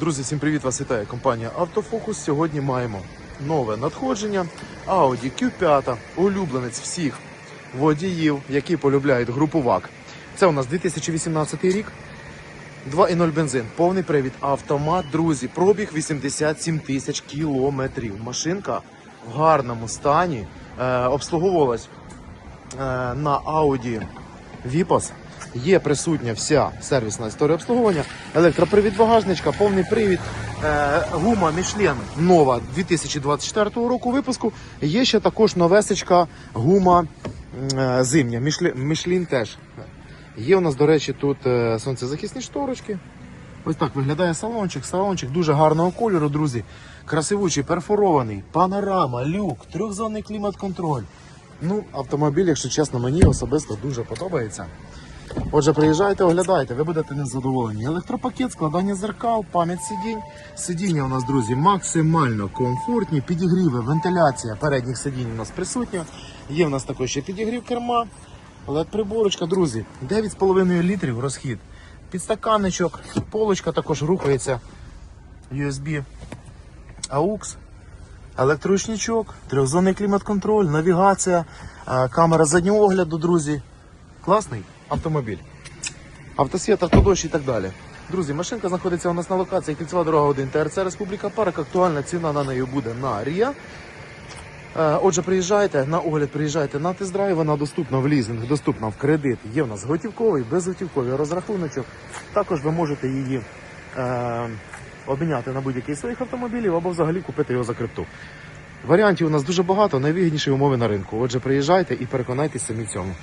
Друзі, всім привіт! Вас вітає компанія Автофокус. Сьогодні маємо нове надходження Audi Q5, улюбленець всіх водіїв, які полюбляють групу ВАК. Це у нас 2018 рік. 2,0 бензин, повний привід, автомат, друзі, пробіг 87 тисяч кілометрів. Машинка в гарному стані, е, обслуговувалась е, на Audi Vipos. Є присутня вся сервісна історія обслуговування, електропривід багажничка, повний привід, е, гума Michelin нова 2024 року випуску. Є ще також новесечка гума е, зимня. Michelin, Michelin теж. Є у нас, до речі, тут е, сонцезахисні шторочки. Ось так виглядає салончик. Салончик дуже гарного кольору, друзі. Красивучий, перфорований, панорама, люк, трьохзонний клімат-контроль. Ну, автомобіль, якщо чесно, мені особисто дуже подобається. Отже, приїжджайте, оглядайте, ви будете незадоволені. Електропакет, складання зеркал, пам'ять сидінь. Сидіння у нас, друзі, максимально комфортні, підігріви, вентиляція передніх сидінь у нас присутня. Є в нас також ще підігрів керма, LED-приборочка, друзі, 9,5 літрів розхід. Підстаканничок, полочка також рухається. USB AUX, електроручничок, трьохзонний клімат-контроль, навігація, е, камера заднього огляду, друзі. Класний автомобіль. Автосвіт, автодощ і так далі. Друзі, машинка знаходиться у нас на локації Кільцева дорога 1 ТРЦ Республіка Парк. Актуальна ціна на неї буде на Рія. Е, Отже, приїжджайте на огляд, приїжджайте на тест-драйв, вона доступна в лізинг, доступна в кредит. Є в нас готівковий, безготівковий розрахуночок. Також ви можете її е, обміняти на будь-який своїх автомобілів або взагалі купити його за крипту. Варіантів у нас дуже багато, найвигідніші умови на ринку. Отже, приїжджайте і переконайтеся самі в цьому.